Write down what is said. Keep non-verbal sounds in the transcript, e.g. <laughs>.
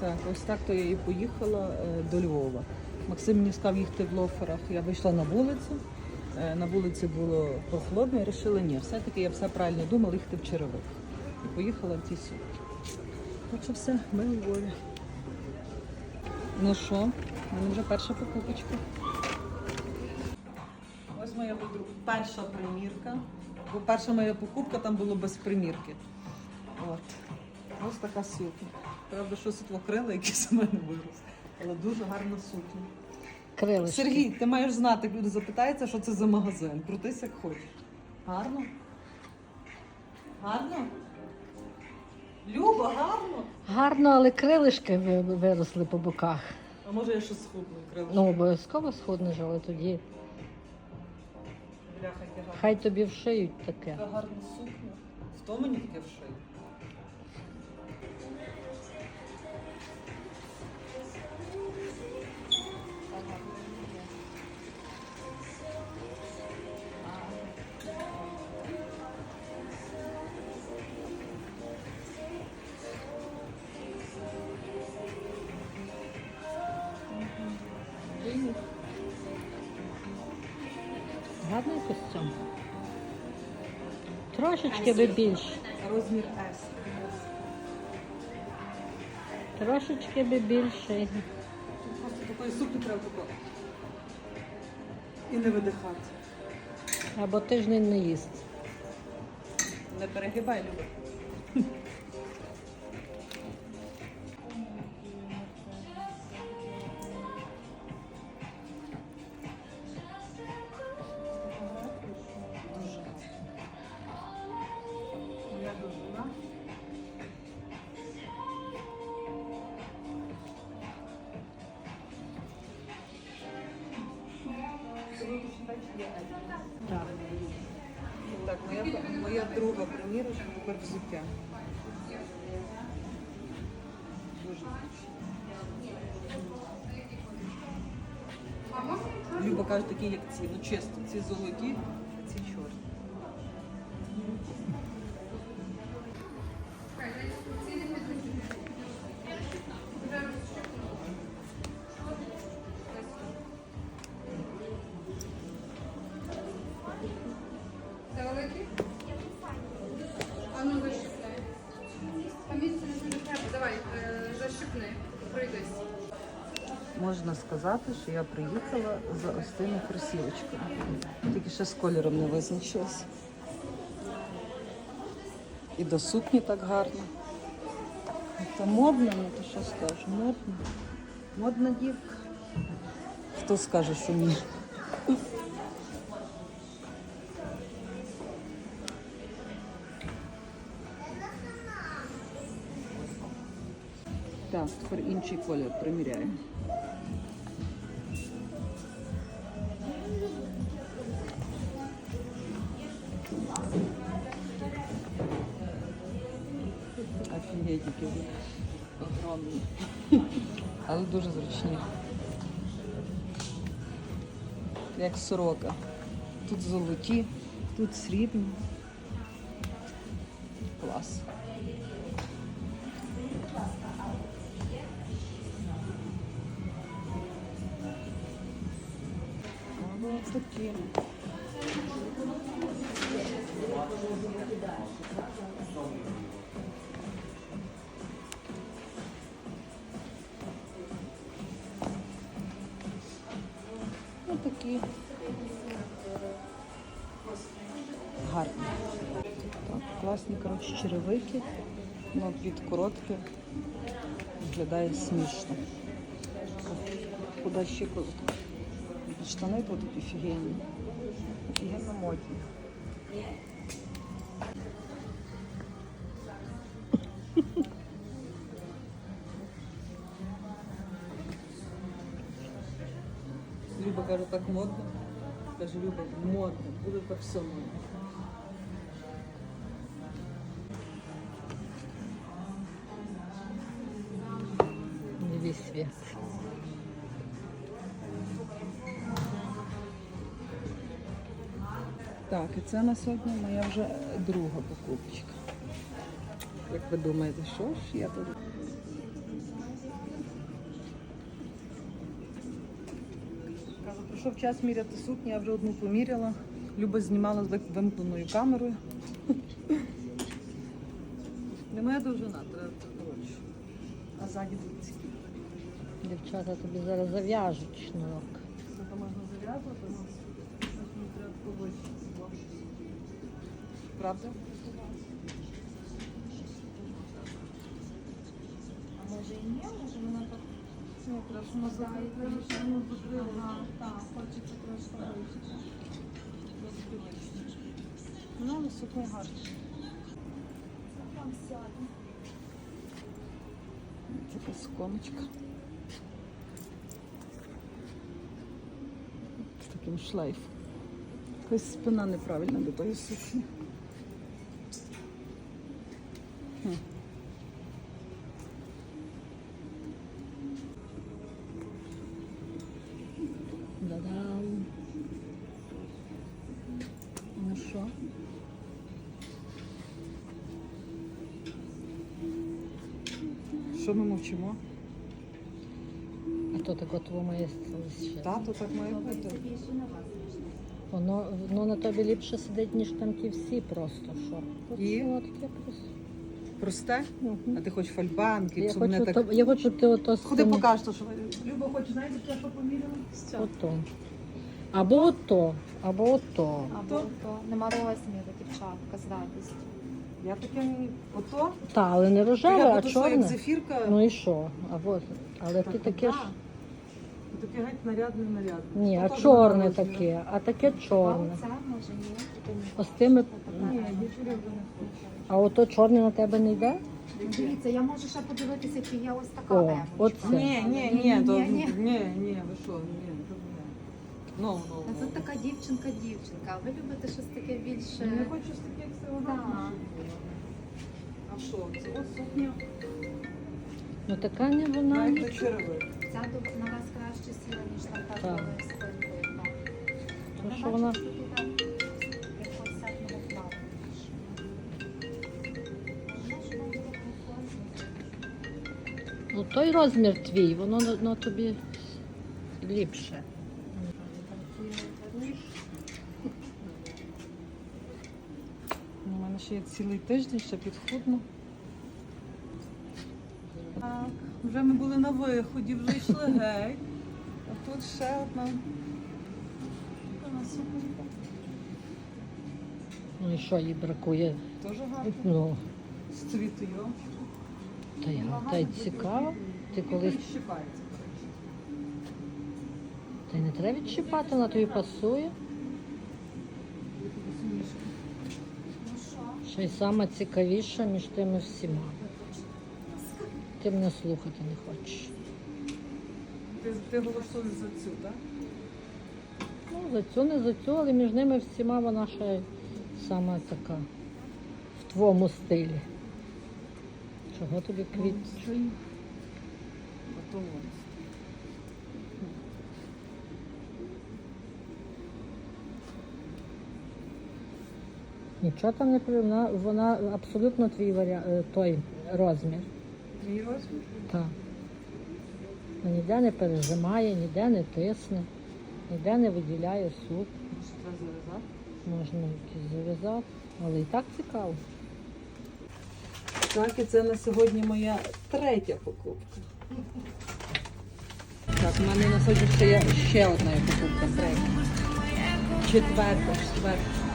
Так, ось так то я і поїхала е, до Львова. Максим мені сказав їхати в лоферах. Я вийшла на вулицю. Е, На вулиці було прохолодно, і вирішила, ні, все-таки я все правильно думала їхати в черевик. І поїхала в ті сутки. Так що все, ми у Львові. Ну що, в мене вже перша покупочка. Ось моя подруга. Перша примірка. Бо перша моя покупка там було без примірки. От. Ось така сукня. Правда, що світло крила, якісь у мене вирос. Але дуже гарна сукня. Крилишки. Сергій, ти маєш знати, як люди запитаються, що це за магазин. Крутись як хочеш. Гарно? Гарно? Люба, гарно? Гарно, але крилишки ви- виросли по боках. А може я щось схудну крила? Ну, обов'язково схуднеш, але тоді Бляха, хай тобі вшиють таке. Така гарна сукня. Хто мені таке вшив? Костюм. Трошечки би більше. Розмір S. Трошечки би більше. Просто такої сукні треба тако. І не видихати. Або тиждень не їсти. Не перегибай, Люба. Так. Моя, моя друга примірочка, тепер взуття. Люба каже, такі як ці, ну чесно, ці золоті, Можна сказати, що я приїхала за ось тими кросівочками. Тільки ще з кольором не визначилась. І до сукні так гарно. Це модно, ну то що скажу, модно. Модна дівка. Хто скаже, що ні? Так, тепер інший колір приміряємо. Офігеть, які ви огромні. Але дуже <laughs> зручні. Як сорока. Тут золоті, тут срібні. Клас. Ось такі. Ось Такі. Гарні. Так, класні, коротше, черевики. Ну, від коротке виглядає смішно. Куди ще коротко. Штани тут офігенні. Офігенно модні. Люба каже, так модно. Каже, Люба, модно, буде так все модно. Новий світ. Так, і це на сьогодні моя вже друга покупочка. Як ви думаєте, що ж я тут? Прийшов час міряти сукні, я вже одну поміряла. Люба знімала з вимкненою камерою. Не моя довжина, треба коротше. А ззаді дивіться. Дівчата тобі зараз зав'яжуть шнурок. Це можна зав'язувати, у нас мені треба повище. Правда? А може і ні, може Ну, якраз у нас знає, закрила, що воно закрила. Ага, так, хочеться вище. Трошки вище. Ну, але сукня гарна. Там сяде. Така суконочка. З таким шлейфом. Якась спина неправильна до тої сукні. Що ми мовчимо? А то так от воно має ще. Тато так має бути. Вас. Воно, воно на тобі ліпше сидить, ніж там ті всі просто. Що? От І? воно таке просто. Просте? Мгм. А ти хочеш фальбанки, Я щоб мене хочу, так. то, я хочу, ти ото з Ходи цими- покажеш, то, що Люба хоче, знаєте, те, що поміряла? Ото. Або ото, або ото. Або то нема розміру, дівчатка, з радістю. Я таке ото. Та, але не рожеве, я а буду що, як чорне. зефірка. Ну і що? Або, але Так, ти таке ж. да. Таке геть нарядне, нарядне. Ні, а Ото чорне таке, а таке чорне. А може ні. Ось тими. Ні, я. А ото чорне на тебе не йде? Дивіться, я можу ще подивитися, чи є ось така О, лемочка. оце. Ні, ні, ні, то Ні, ні. ні, ні, ви що, ні. Ну, ну, А ну. Тут така дівчинка, дівчинка. А ви любите щось таке більше. Не хочу з таких все Так. А що? Це от сукня, Ну така не вона. навіть до черевик. Ця до- на вас краще сіла, ніж там та Так. була спинкою. так. То, що вона- бачите, тут там якогось сетного плану. Вона ж вам буде комфортно. Ну той розмір твій, воно на, на тобі ліпше. У мене ще цілий тиждень, ще підхудно. Так, вже ми були на виході, вже йшли геть. А тут ще одна. Ну і що їй бракує? Теж гарна. Ну, З цвітою. та й, та й цікаво. Ти колись та й не треба відчіпати, вона тобі пасує. Ну Ще й між тими всіма. Ти мене слухати не хочеш. Ти, ти голосуєш за цю, так? Ну, за цю не за цю, але між ними всіма вона ще сама така в твоєму стилі. Чого тобі квіт? Стоїть. Нічого там не вона, вона абсолютно твій варіа... е, той розмір. Мій розмір? Так. Ніде не пережимає, ніде не тисне, ніде не виділяє суп. Може, треба зав'язати? Можна якийсь зав'язати, але і так цікаво. Так, і це на сьогодні моя третя покупка. Так, у мене на сьогодні ще є ще одна покупка третя. Четверта, четверта.